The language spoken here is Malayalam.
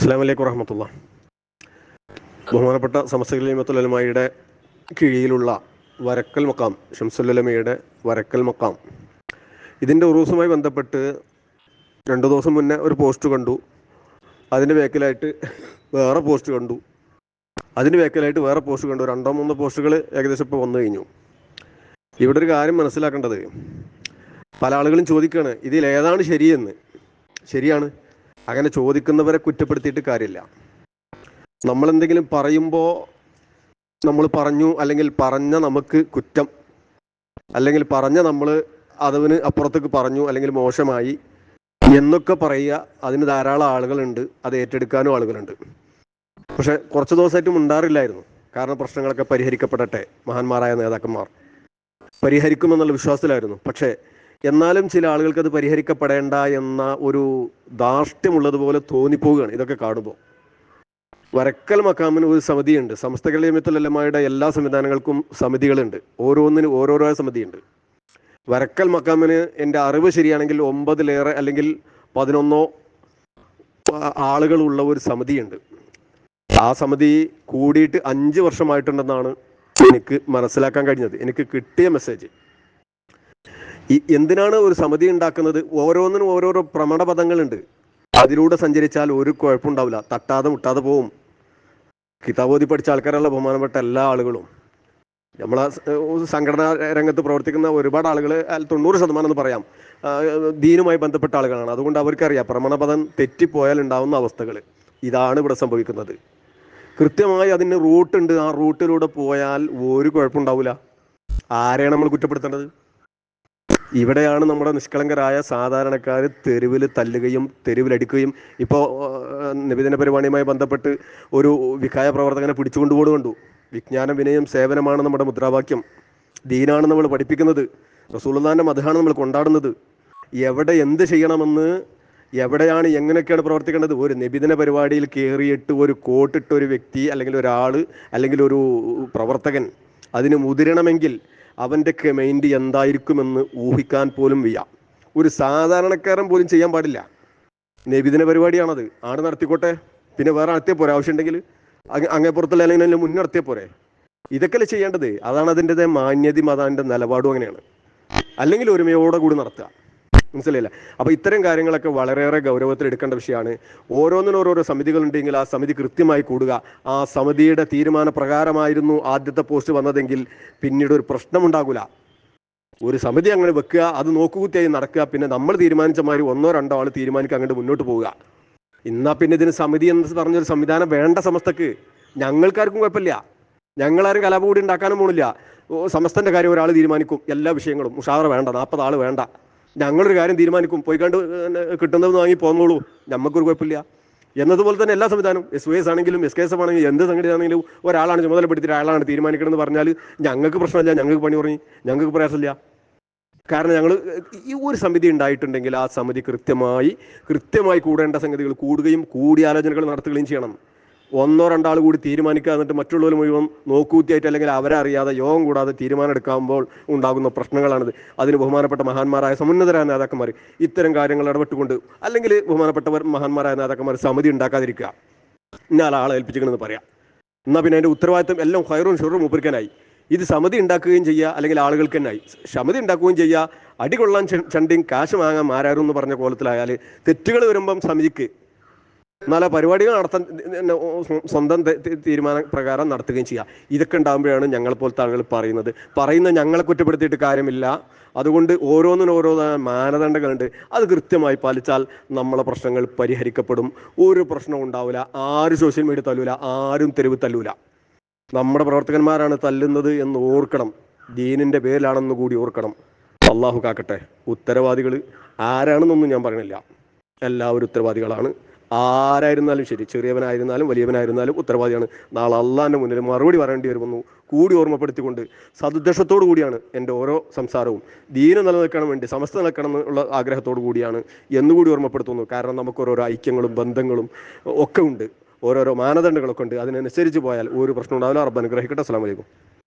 അസ്സാം വലൈക്കും വറഹമത്തുള്ള. ബഹുമാനപ്പെട്ട സമസ്തകലിമത്തുലമയുടെ കീഴിലുള്ള വരക്കൽ മക്കാം ഷംസുല്ലമയുടെ വരക്കൽ മക്കാം. ഇതിന്റെ ഉറൂസുമായി ബന്ധപ്പെട്ട് രണ്ട് ദിവസം മുന്നേ ഒരു പോസ്റ്റ് കണ്ടു. അതിന്റെ ബാക്കിലായിട്ട് വേറെ പോസ്റ്റ് കണ്ടു. അതിന്റെ ബാക്കിലായിട്ട് വേറെ പോസ്റ്റ് കണ്ടു. രണ്ടോ മൂന്നോ പോസ്റ്റുകൾ ഏകദേശം ഇപ്പോൾ വന്നു കഴിഞ്ഞു. ഇവിടെ ഒരു കാര്യം മനസ്സിലാക്കേണ്ടത്. പല ആളുകളും ചോദിക്കുകയാണ് ഇതിൽ ഏതാണ് ശരിയെന്ന്? ശരിയാണ്? അങ്ങനെ ചോദിക്കുന്നവരെ കുറ്റപ്പെടുത്തിയിട്ട് കാര്യമില്ല. നമ്മൾ എന്തെങ്കിലും പറയുമ്പോൾ നമ്മൾ പറഞ്ഞു അല്ലെങ്കിൽ പറഞ്ഞ നമുക്ക് കുറ്റം. അല്ലെങ്കിൽ പറഞ്ഞ നമ്മൾ അതവന് അപ്പുറത്തേക്ക് പറഞ്ഞു അല്ലെങ്കിൽ മോശമായി എന്നൊക്കെ പറയുക അതിന് ധാരാളം ആളുകളുണ്ട്. അത് ഏറ്റെടുക്കാനും ആളുകളുണ്ട്. പക്ഷെ കുറച്ച് ദിവസമായിട്ടും ഉണ്ടാറില്ലായിരുന്നു. കാരണം പ്രശ്നങ്ങളൊക്കെ പരിഹരിക്കപ്പെടട്ടെ മഹാന്മാരായ നേതാക്കന്മാർ. പരിഹരിക്കുമെന്നുള്ള വിശ്വാസത്തിലായിരുന്നു. പക്ഷേ എന്നാലും ചില ആളുകൾക്ക് അത് പരിഹരിക്കപ്പെടേണ്ട എന്ന ഒരു ധാർഷ്ട്യമുള്ളതുപോലെ തോന്നിപ്പോവുകയാണ് ഇതൊക്കെ കാണുമ്പോൾ. വരക്കൽ മക്കാമിന് ഒരു സമിതിയുണ്ട്. സമസ്ത കളിയമിത്തലമ്മയുടെ എല്ലാ സംവിധാനങ്ങൾക്കും സമിതികളുണ്ട്. ഓരോന്നിനും ഓരോരോ സമിതിയുണ്ട്. വരക്കൽ മക്കാമിന് എന്റെ അറിവ് ശരിയാണെങ്കിൽ ഒമ്പതിലേറെ അല്ലെങ്കിൽ പതിനൊന്നോ ആളുകളുള്ള ഒരു സമിതിയുണ്ട്. ആ സമിതി കൂടിയിട്ട് അഞ്ച് വർഷമായിട്ടുണ്ടെന്നാണ് എനിക്ക് മനസ്സിലാക്കാൻ കഴിഞ്ഞത്. എനിക്ക് കിട്ടിയ മെസ്സേജ്. ഈ എന്തിനാണ് ഒരു സമിതി ഉണ്ടാക്കുന്നത്? ഓരോന്നിനും ഓരോരോ പ്രമണപദങ്ങളുണ്ട്. അതിലൂടെ സഞ്ചരിച്ചാൽ ഒരു കുഴപ്പമുണ്ടാവില്ല. തട്ടാതെ മുട്ടാതെ പോവും. കിതാബോധി പഠിച്ച ആൾക്കാരുള്ള ബഹുമാനപ്പെട്ട എല്ലാ ആളുകളും. നമ്മളെ സംഘടനാ രംഗത്ത് പ്രവർത്തിക്കുന്ന ഒരുപാട് ആളുകൾ തൊണ്ണൂറ് ശതമാനം എന്ന് പറയാം. ദീനുമായി ബന്ധപ്പെട്ട ആളുകളാണ്. അതുകൊണ്ട് അവർക്കറിയാം പ്രമണപദം തെറ്റിപ്പോയാൽ ഉണ്ടാവുന്ന അവസ്ഥകൾ ഇതാണ് ഇവിടെ സംഭവിക്കുന്നത്. കൃത്യമായി അതിന് റൂട്ട് ഉണ്ട് ആ റൂട്ടിലൂടെ പോയാൽ ഒരു കുഴപ്പമുണ്ടാവില്ല. ആരെയാണ് നമ്മൾ കുറ്റപ്പെടുത്തേണ്ടത്? ഇവിടെയാണ് നമ്മുടെ നിഷ്കളങ്കരായ സാധാരണക്കാർ തെരുവിൽ തല്ലുകയും തെരുവിലടിക്കുകയും ഇപ്പോൾ നിവേദന പരിപാടിയുമായി ബന്ധപ്പെട്ട് ഒരു വികായ പ്രവർത്തകനെ പിടിച്ചുകൊണ്ടുപോകുന്നത് കണ്ടു. വിജ്ഞാനം വിനയം സേവനമാണ് നമ്മുടെ മുദ്രാവാക്യം. ദീനാണ് നമ്മൾ പഠിപ്പിക്കുന്നത്. റസൂലുള്ളാന്റെ മതമാണ് നമ്മൾ കൊണ്ടാടുന്നത്. എവിടെ എന്ത് ചെയ്യണമെന്ന് എവിടെയാണ് എങ്ങനെയൊക്കെയാണ് പ്രവർത്തിക്കേണ്ടത്? ഒരു നിബിദിന പരിപാടിയിൽ കയറിയിട്ട് ഒരു കോട്ടിട്ട ഒരു വ്യക്തി അല്ലെങ്കിൽ ഒരാൾ അല്ലെങ്കിൽ ഒരു പ്രവർത്തകൻ അതിന് മുതിരണമെങ്കിൽ അവന്റെ മൈൻഡ് എന്തായിരിക്കുമെന്ന് ഊഹിക്കാൻ പോലും വയ്യ. ഒരു സാധാരണക്കാരൻ പോലും ചെയ്യാൻ പാടില്ല. നബിദിന പരിപാടിയാണത്. ആട് നടത്തിക്കോട്ടെ. പിന്നെ വേറെ നടത്തിയ പോരെ. ആവശ്യമുണ്ടെങ്കിൽ അങ്ങേ അങ്ങേപ്പുറത്തുള്ള അല്ലെങ്കിൽ അതിന് മുന്നേ നടത്തിയ പോരെ. ഇതൊക്കെയല്ലേ ചെയ്യേണ്ടത്? അതാണ് അതിന്റെ മാന്യതയും അതാന്റെ നിലപാടും അങ്ങനെയാണ്. അല്ലെങ്കിൽ ഒരുമയോടെ കൂടി നടത്തുക. മനസ്സിലായില്ല? അപ്പോൾ ഇത്തരം കാര്യങ്ങളൊക്കെ വളരെയേറെ ഗൗരവത്തിൽ എടുക്കേണ്ട വിഷയമാണ്. ഓരോന്നിനും ഓരോരോ സമിതികളുണ്ടെങ്കിൽ ആ സമിതി കൃത്യമായി കൂടുക. ആ സമിതിയുടെ തീരുമാന പ്രകാരമായിരുന്നു ആദ്യത്തെ പോസ്റ്റ് വന്നതെങ്കിൽ പിന്നീട് ഒരു പ്രശ്നമുണ്ടാകില്ല ഒരു സമിതി അങ്ങനെ വെക്കുക അത് നോക്കുകുത്തിയായി നടക്കുക പിന്നെ നമ്മൾ തീരുമാനിച്ച മാതിരി ഒന്നോ രണ്ടോ ആൾ തീരുമാനിക്കുക അങ്ങോട്ട് മുന്നോട്ട് പോവുക. ഇന്നാ പിന്നെ ഇതിന് സമിതി എന്ന് പറഞ്ഞൊരു സംവിധാനം വേണ്ട സമസ്തക്ക്. ഞങ്ങൾക്കാർക്കും കുഴപ്പമില്ല. ഞങ്ങളാരും കലാപ കൂടി ഉണ്ടാക്കാനും പോണില്ല. സമസ്തന്റെ കാര്യം ഒരാൾ തീരുമാനിക്കും. എല്ലാ വിഷയങ്ങളും. ഉഷാറ് വേണ്ട. നാൽപ്പത് ആൾ വേണ്ട. ഞങ്ങളൊരു കാര്യം തീരുമാനിക്കും. പോയി കണ്ട് കിട്ടുന്നത് വാങ്ങി പോന്നോളൂ. നമുക്കൊരു കുഴപ്പമില്ല. എന്നതുപോലെ തന്നെ എല്ലാ സംവിധാനവും എസ് വൈ എസ് ആണെങ്കിലും എസ് കെ എസ് ആണെങ്കിലും എന്ത് സംഘടനയാണെങ്കിലും ഒരാളാണ് ചുമതലപ്പെടുത്തിയിട്ട് അയാളാണ് തീരുമാനിക്കണമെന്ന് പറഞ്ഞാൽ ഞങ്ങൾക്ക് പ്രശ്നമില്ല ഞങ്ങൾക്ക് പണി തുടങ്ങി ഞങ്ങൾക്ക് പ്രയാസമില്ല. കാരണം ഞങ്ങൾ ഈ ഒരു സമിതി ഉണ്ടായിട്ടുണ്ടെങ്കിൽ ആ സമിതി കൃത്യമായി കൃത്യമായി കൂടേണ്ട സംഗതികൾ കൂടുകയും കൂടിയാലോചനകൾ നടത്തുകയും ചെയ്യണം. ഒന്നോ രണ്ടാൾ കൂടി തീരുമാനിക്കുക എന്നിട്ട് മറ്റുള്ളവർ മുഴുവൻ നോക്കൂത്തിയായിട്ട് അല്ലെങ്കിൽ അവരെ അറിയാതെ യോഗം കൂടാതെ തീരുമാനം എടുക്കുമ്പോൾ ഉണ്ടാകുന്ന പ്രശ്നങ്ങളാണിത്. അതിന് ബഹുമാനപ്പെട്ട മഹാന്മാരായ സമുന്നതരായ നേതാക്കന്മാർ ഇത്തരം കാര്യങ്ങൾ ഇടപെട്ടുകൊണ്ട് അല്ലെങ്കിൽ ബഹുമാനപ്പെട്ടവർ മഹാന്മാരായ നേതാക്കന്മാർ സമിതി ഉണ്ടാക്കാതിരിക്കുക. ഇന്നാൾ ആളെ ഏൽപ്പിച്ചിരിക്കണമെന്ന് പറയാം. എന്നാൽ പിന്നെ അതിന്റെ ഉത്തരവാദിത്തം എല്ലാം ഹൈറും ഷുറും മുപ്പിരിക്കാനായി ഇത് സമിതി ഉണ്ടാക്കുകയും ചെയ്യുക അല്ലെങ്കിൽ ആളുകൾക്ക് തന്നെയായി സമിതി ഉണ്ടാക്കുകയും ചെയ്യുക അടികൊള്ളാൻ ചണ്ടിയും കാശ് വാങ്ങാൻ മാരാരും എന്ന് പറഞ്ഞ കോലത്തിലായാൽ തെറ്റുകൾ വരുമ്പം സമിതിക്ക് ആ പരിപാടികൾ നടത്താൻ സ്വന്തം തീരുമാന പ്രകാരം നടത്തുകയും ചെയ്യുക ഇതൊക്കെ ഉണ്ടാകുമ്പോഴാണ് ഞങ്ങൾ പോലത്തെ ആളുകൾ പറയുന്നത്. പറയുന്ന ഞങ്ങളെ കുറ്റപ്പെടുത്തിയിട്ട് കാര്യമില്ല. അതുകൊണ്ട് ഓരോന്നിനും ഓരോ മാനദണ്ഡങ്ങളുണ്ട്. അത് കൃത്യമായി പാലിച്ചാൽ നമ്മളെ പ്രശ്നങ്ങൾ പരിഹരിക്കപ്പെടും. ഒരു പ്രശ്നവും ഉണ്ടാവില്ല ആരും സോഷ്യൽ മീഡിയ തല്ലൂല. ആരും തെരുവ് തല്ലൂല. നമ്മുടെ പ്രവർത്തകന്മാരാണ് തല്ലുന്നത് എന്ന് ഓർക്കണം. ദീനിന്റെ പേരിലാണെന്ന് കൂടി ഓർക്കണം. അള്ളാഹു കാക്കട്ടെ. ഉത്തരവാദികൾ ആരാണെന്നൊന്നും ഞാൻ പറയണില്ല എല്ലാവരും ഉത്തരവാദികളാണ്. ആരായിരുന്നാലും ശരി ചെറിയവനായിരുന്നാലും വലിയവനായിരുന്നാലും ഉത്തരവാദിയാണ്. നാളെ അള്ളാന്റെ മുന്നിൽ മറുപടി പറയേണ്ടി വരുമെന്നു കൂടി ഓർമ്മപ്പെടുത്തിക്കൊണ്ട് സദുദ്ദേശത്തോടു കൂടിയാണ് എന്റെ ഓരോ സംസാരവും. ദീന നിലനിൽക്കണം വേണ്ടി സമസ്ത നിൽക്കണം എന്നുള്ള ആഗ്രഹത്തോടു കൂടിയാണ് എന്നുകൂടി ഓർമ്മപ്പെടുത്തുന്നു. കാരണം നമുക്ക് ഓരോരോ ഐക്യങ്ങളും ബന്ധങ്ങളും ഒക്കെ ഉണ്ട്. ഓരോരോ മാനദണ്ഡങ്ങളൊക്കെ ഉണ്ട്. അതിനനുസരിച്ച് പോയാൽ ഒരു പ്രശ്നം ഉണ്ടാവില്ല. റബ്ബ് അനുഗ്രഹിക്കട്ടെ. അസ്സാം വലൈക്കും